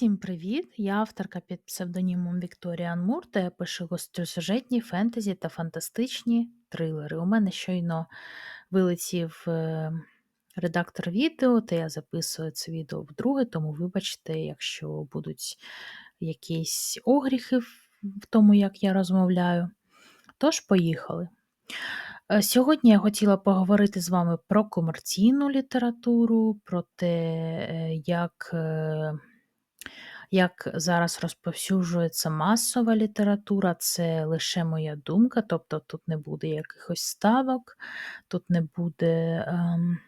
Всім привіт! Я авторка під псевдонімом Вікторія Анмур, та я пишу гостросюжетні фентезі та фантастичні трилери. У мене щойно вилетів е, редактор відео, та я записую це відео вдруге, тому вибачте, якщо будуть якісь огріхи в в тому, як я розмовляю. Тож, поїхали. Е, Сьогодні я хотіла поговорити з вами про комерційну літературу, про те, е, як. Як зараз розповсюджується масова література, це лише моя думка, тобто тут не буде якихось ставок, тут не буде ем,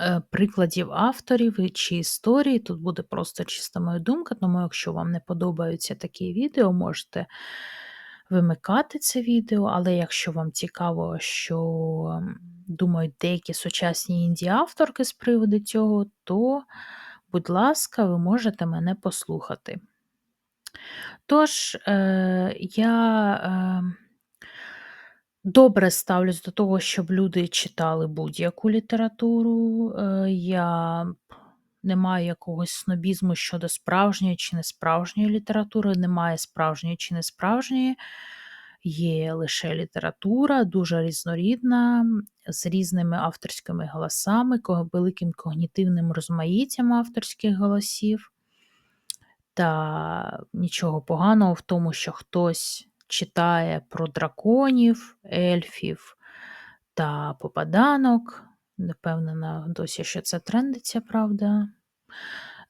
е, прикладів авторів чи історії, тут буде просто чисто моя думка, тому якщо вам не подобаються такі відео, можете вимикати це відео, але якщо вам цікаво, що ем, думають деякі сучасні інді-авторки з приводу цього, то, будь ласка, ви можете мене послухати. Тож, е, я е, добре ставлюсь до того, щоб люди читали будь-яку літературу. Е, я не маю якогось снобізму щодо справжньої чи несправжньої літератури, немає справжньої чи несправжньої. Є лише література, дуже різнорідна, з різними авторськими голосами, великим когнітивним розмаїттям авторських голосів. Та нічого поганого в тому, що хтось читає про драконів, ельфів та попаданок. Не впевнена досі, що це трендиться, правда.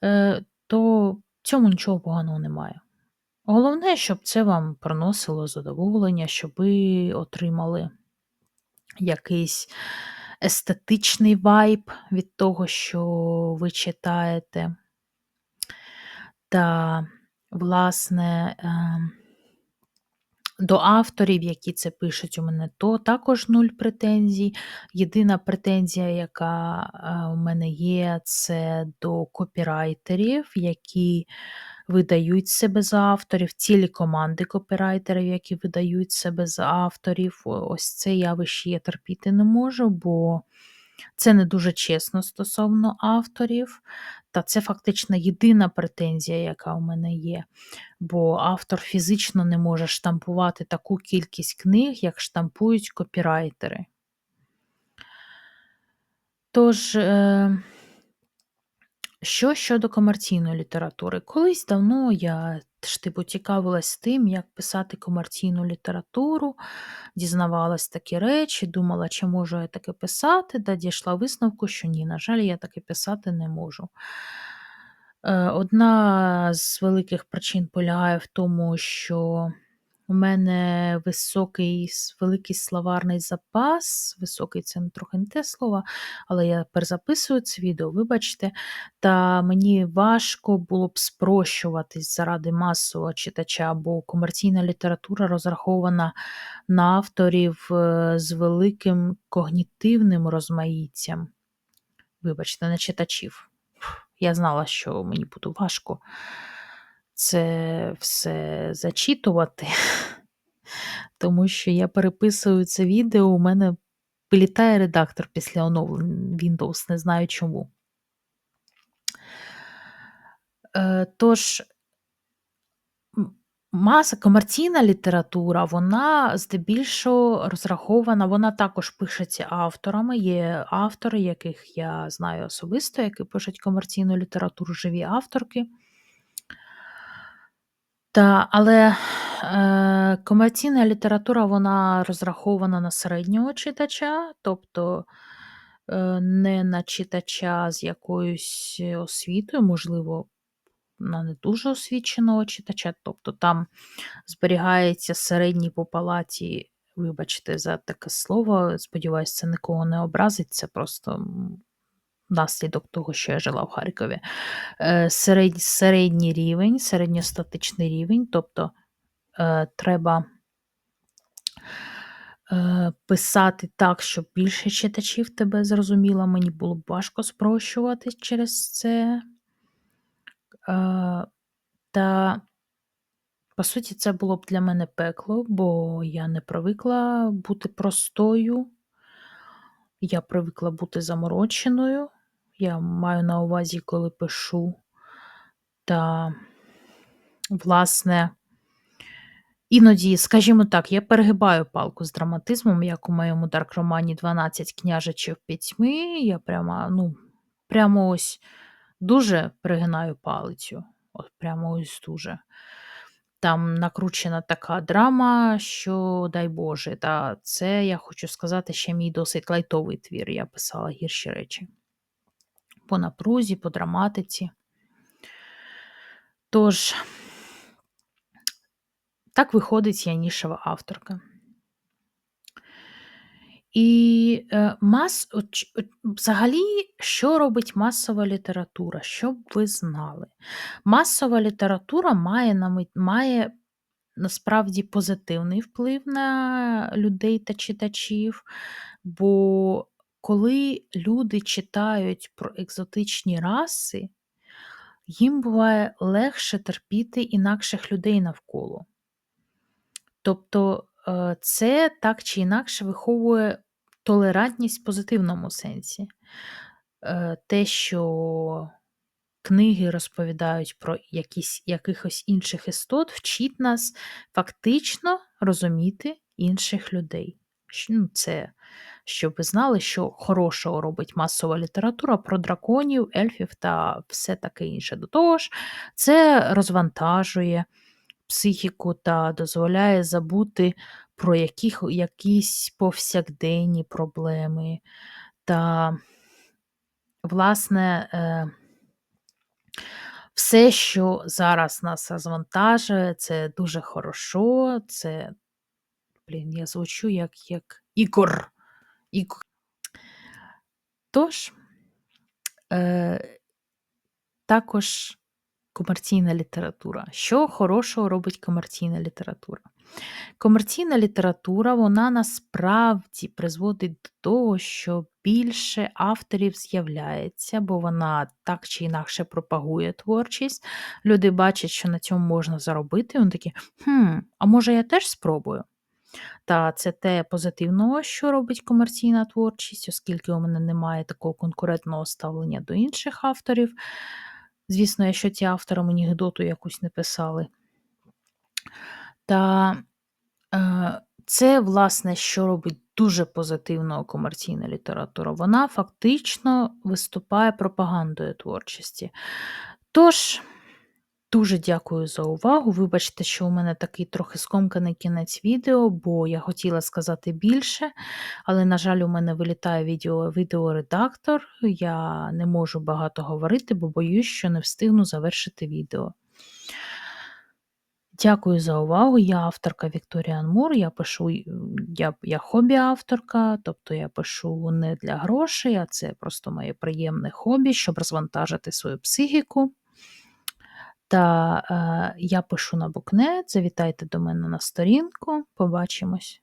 Е, то в цьому нічого поганого немає. Головне, щоб це вам приносило задоволення, щоб ви отримали якийсь естетичний вайб від того, що ви читаєте. Та, власне, ем, до авторів, які це пишуть, у мене то також нуль претензій. Єдина претензія, яка е, у мене є, це до копірайтерів, які видають себе за авторів, цілі команди копірайтерів, які видають себе за авторів. Ось це явище я терпіти не можу, бо це не дуже чесно стосовно авторів. Та це фактично єдина претензія, яка у мене є. Бо автор фізично не може штампувати таку кількість книг, як штампують копірайтери. Тож, е, що щодо комерційної літератури? Колись давно я ж типу цікавилась тим, як писати комерційну літературу, дізнавалась такі речі, думала, чи можу я таке писати, да дійшла висновку, що ні, на жаль, я таке писати не можу. Е, Одна з великих причин полягає в тому, що у мене високий, великий словарний запас. Високий це трохи не те слово, але я перезаписую це відео, вибачте. Та мені важко було б спрощуватись заради масового читача, бо комерційна література розрахована на авторів е, з великим когнітивним розмаїттям. Вибачте, на читачів. Я знала, що мені буде важко це все зачитувати, тому що я переписую це відео, у мене вилітає редактор після оновлень Windows, не знаю чому. Е, Тож, маса комерційна література, вона здебільшого розрахована, вона також пишеться авторами. Є автори, яких я знаю особисто, які пишуть комерційну літературу, живі авторки. Та, але е, комерційна література вона розрахована на середнього читача, тобто е, не на читача з якоюсь освітою, можливо, на не дуже освіченого читача. Тобто там зберігається середній по палаті, вибачте за таке слово, сподіваюся, це нікого не образить, це просто наслідок того, що я жила в Харкові. Е, середній, середній рівень, середньостатичний рівень, тобто е, треба е, писати так, щоб більше читачів тебе зрозуміло. Мені було б важко спрощувати через це. Та, по суті, це було б для мене пекло, бо я не привикла бути простою, я привикла бути замороченою. Я маю на увазі, коли пишу Та, власне іноді, скажімо так, я перегибаю палку з драматизмом, як у моєму дарк-романі "12 княжичів пітьми". Я прямо, ну, прямо ось дуже перегинаю палицю. От прямо ось дуже. Там накручена така драма, що дай Боже. Та це, я хочу сказати, ще мій досить лайтовий твір. Я писала гірші речі. По напрузі, по драматиці. Тож так виходить, я нішева авторка. І, е, мас взагалі, що робить масова література? Щоб ви знали. Масова література має на має насправді позитивний вплив на людей та читачів, бо коли люди читають про екзотичні раси, їм буває легше терпіти інакших людей навколо. Тобто, е, це так чи інакше виховує толерантність в позитивному сенсі. Е, те, що книги розповідають про якісь якихось інших істот, вчить нас фактично розуміти інших людей. Ну, це щоб ви знали, що хорошого робить масова література про драконів, ельфів та все таке інше. До того ж, це розвантажує психіку та дозволяє забути про яких якісь повсякденні проблеми. Та, власне, е все, що зараз нас розвантажує, це дуже хорошо. Це, блін, я звучу як як Ігор. Іг Тож, е також комерційна література. Що хорошого робить комерційна література? Комерційна література, вона насправді призводить до того, що більше авторів з'являється, бо вона так чи інакше пропагує творчість. Люди бачать, що на цьому можна заробити, вони такі: "Хм, а може я теж спробую?" Та це те позитивного, що робить комерційна творчість, оскільки у мене немає такого конкурентного ставлення до інших авторів. Звісно, якщо ці автори мені гидоту якусь не писали. Та, е, це, власне, що робить дуже позитивно комерційна література. Вона фактично виступає пропагандою творчості. Тож, дуже дякую за увагу. Вибачте, що у мене такий трохи скомканий кінець відео, бо я хотіла сказати більше, але, на жаль, у мене вилітає відео відеоредактор. Я не можу багато говорити, бо боюсь, що не встигну завершити відео. Дякую за увагу. Я авторка Вікторія Анмур. Я пишу я я хобі-авторка, тобто я пишу не для грошей, а це просто моє приємне хобі, щоб розвантажити свою психіку. Та, е, я пишу на букне. Завітайте до мене на сторінку. Побачимось!